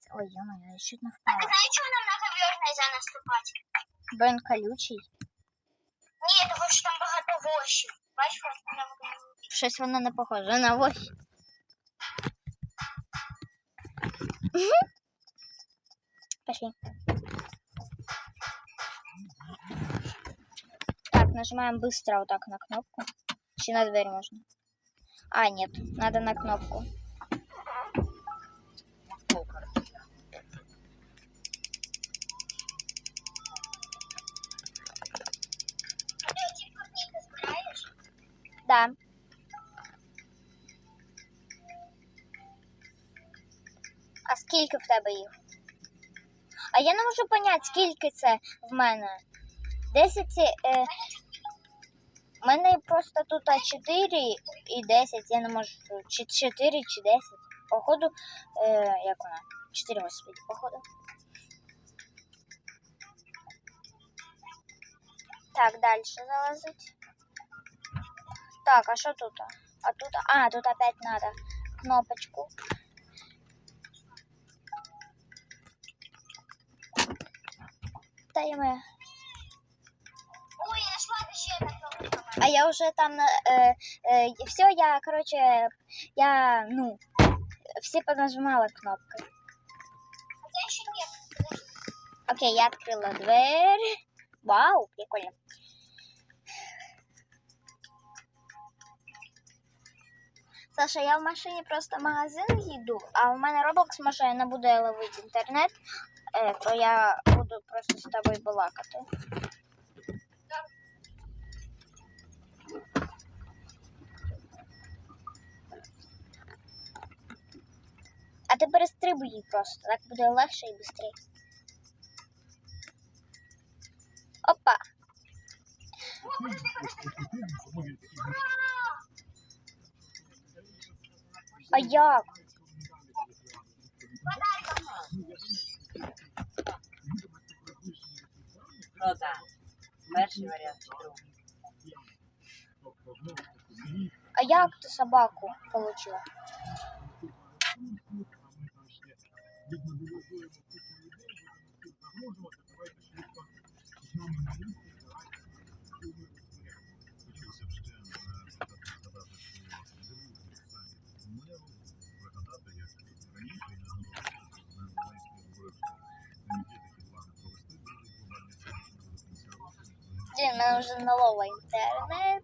це. Ой, я я чуть не А впала. знаешь, что нам на ковер нельзя наступать? Бо він колючий. Ні, тому що там багато вошів. Бачиш, ось прямо там. Щось воно не похоже на ось. Пошли. Так, нажимаем быстро вот так на кнопку. Чи на дверь можно? А, нет, надо на кнопку. Да. А скільки в тебе їх? А я не можу поняти, скільки це в мене. 10. Е... У мене просто тут 4 і 10. Я не можу. Чи 4 чи 10. Походу, е... як вона? 4 господи, походу. Так, далі залазить. Так, а что тут? А тут, а, тут опять надо кнопочку. Таймер. Ой, я нашла ще такого. А я уже там, э, э, все, я, короче, я, ну, все понажимала кнопкой. Хотя ще нет. Окей, я открыла дверь. Вау, прикольно. Саша, я в машині просто магазин їду, а в мене Roblox може не буде ловити інтернет, е, то я буду просто з тобою балакати. А ти перестрибуй її просто, так буде легше і швидше. Опа. А як? Ну так. Перший варіант чи другий. А як ти собаку получила? Блін, мене вже налова інтернет.